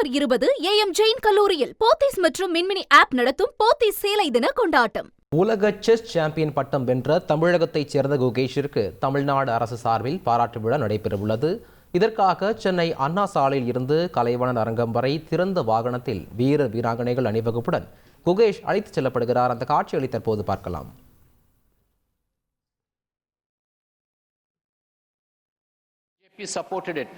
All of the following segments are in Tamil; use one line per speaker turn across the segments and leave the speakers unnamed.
டிசம்பர் இருபது ஏஎம் ஜெயின் கல்லூரியில் போத்தீஸ் மற்றும் மின்மினி ஆப் நடத்தும் போத்தீஸ் சேலை தின கொண்டாட்டம்.
உலக செஸ் சாம்பியன் பட்டம் வென்ற தமிழகத்தைச் சேர்ந்த குகேஷிற்கு தமிழ்நாடு அரசு சார்பில் பாராட்டு விழா நடைபெறவுள்ளது. இதற்காக சென்னை அண்ணா சாலையில் இருந்து கலைவாணர் அரங்கம் வரை திறந்த வாகனத்தில் வீர வீராங்கனைகள் அணிவகுப்புடன் குகேஷ் அழைத்துச் செல்லப்படுகிறார். அந்த காட்சிகளை தற்போது பார்க்கலாம்.
JP supported it.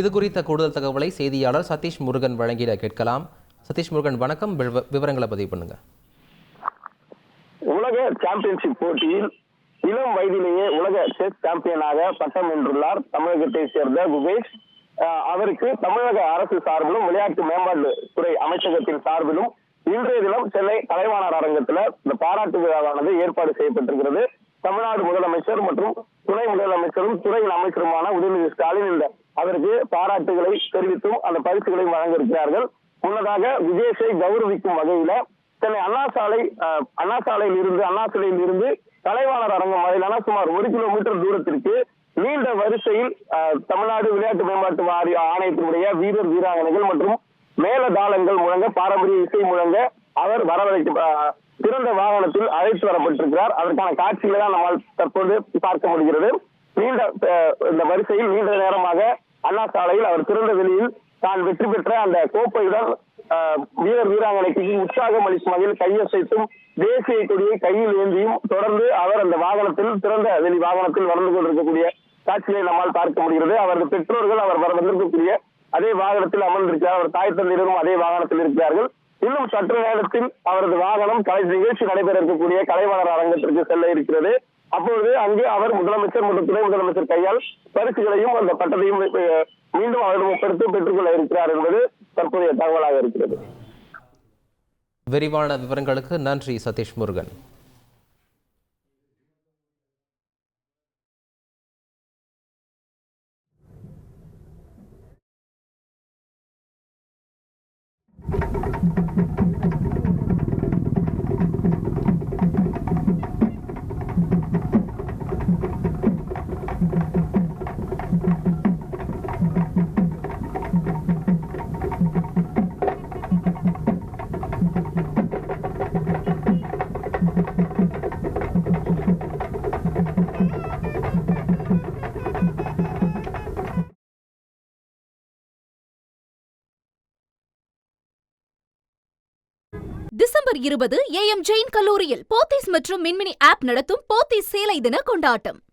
இது குறித்த கூடுதல் தகவலை செய்தியாளர் சதீஷ் முருகன் வழங்கிட கேட்கலாம். சதீஷ் முருகன் வணக்கம். விவரங்களை பதிவு பண்ணுங்க.
உலக சாம்பியன்ஷிப் போட்டியில் இளம் வயதிலேயே உலக செஸ் சாம்பியனாக பட்டம் வென்றுள்ளார் தமிழகத்தை சேர்ந்த குபேஷ் அவருக்கு தமிழக அரசு சார்பிலும் விளையாட்டு மேம்பாட்டு துறை அமைச்சகத்தின் சார்பிலும் இன்றைய தினம் சென்னை கலைவாணர் அரங்கத்துல இந்த பாராட்டு விழாவானது ஏற்பாடு செய்யப்பட்டிருக்கிறது. தமிழ்நாடு முதலமைச்சர் மற்றும் துணை முதலமைச்சரும் துறையின் அமைச்சருமான உதயநிதி ஸ்டாலின் இந்த அவருக்கு பாராட்டுகளை தெரிவித்தும் அந்த பரிசுகளை வழங்க இருக்கிறார்கள் முன்னதாக விஜயசை கௌரவிக்கும் வகையில சென்னை அண்ணா சாலை அண்ணா சாலையில் இருந்து அண்ணாசாலையில் இருந்து கலைவாணர் அரங்கம் வரையிலான சுமார் ஒரு கிலோமீட்டர் தூரத்திற்கு நீண்ட வரிசையில் தமிழ்நாடு விளையாட்டு மேம்பாட்டு வாரிய ஆணையத்தினுடைய வீரர் வீராங்கனைகள் மற்றும் மேலதாளங்கள் முழங்க பாரம்பரிய இசை முழங்க அவர் வரவழைக்க அஹ், திறந்த வாகனத்தில் அழைத்து வரப்பட்டிருக்கிறார். அதற்கான காட்சிகளை தான் நம்மால் தற்போது பார்க்க முடிகிறது. நீண்ட இந்த வரிசையில் நீண்ட நேரமாக அண்ணா சாலையில் அவர் திறந்த வெளியில் தான் வெற்றி பெற்ற அந்த கோப்பையுடன் வீரர் வீராங்கனைக்கு உற்சாகம் அளிக்கும் வகையில் கையசைத்தும் தேசிய கொடியை கையில் ஏந்தியும் தொடர்ந்து அவர் அந்த வாகனத்தில் திறந்த வெளி வாகனத்தில் வளர்ந்து கொண்டிருக்கக்கூடிய காட்சியை நம்மால் பார்க்க முடிகிறது. அவரது பெற்றோர்கள் அவர் வர வந்திருக்கக்கூடிய அதே வாகனத்தில் அமர்ந்திருக்கிறார். அவர் தாய் தந்தையரும் அதே வாகனத்தில் இருக்கிறார்கள். இன்னும் சற்று நேரத்தில் அவரது வாகனம் கலை நிகழ்ச்சி நடைபெற இருக்கக்கூடிய கலைவாணர் அரங்கத்திற்கு செல்ல இருக்கிறது. அப்பொழுது அங்கு அவர் முதலமைச்சர் மற்றும் துணை முதலமைச்சர் கையால் பரிசுகளையும் அந்த பட்டத்தையும் மீண்டும் அவரிடம் ஒப்படைத்து பெற்றுக்கொள்ள இருக்கிறார் என்பது தற்போதைய தகவலாக இருக்கிறது.
விரிவான விவரங்களுக்கு நன்றி சதீஷ் முருகன்.
டிசம்பர் இருபது ஏஎம் ஜெயின் கல்லூரியில் போத்தீஸ் மற்றும் மின்மினி ஆப் நடத்தும் போத்தீஸ் சேலை தின கொண்டாட்டம்.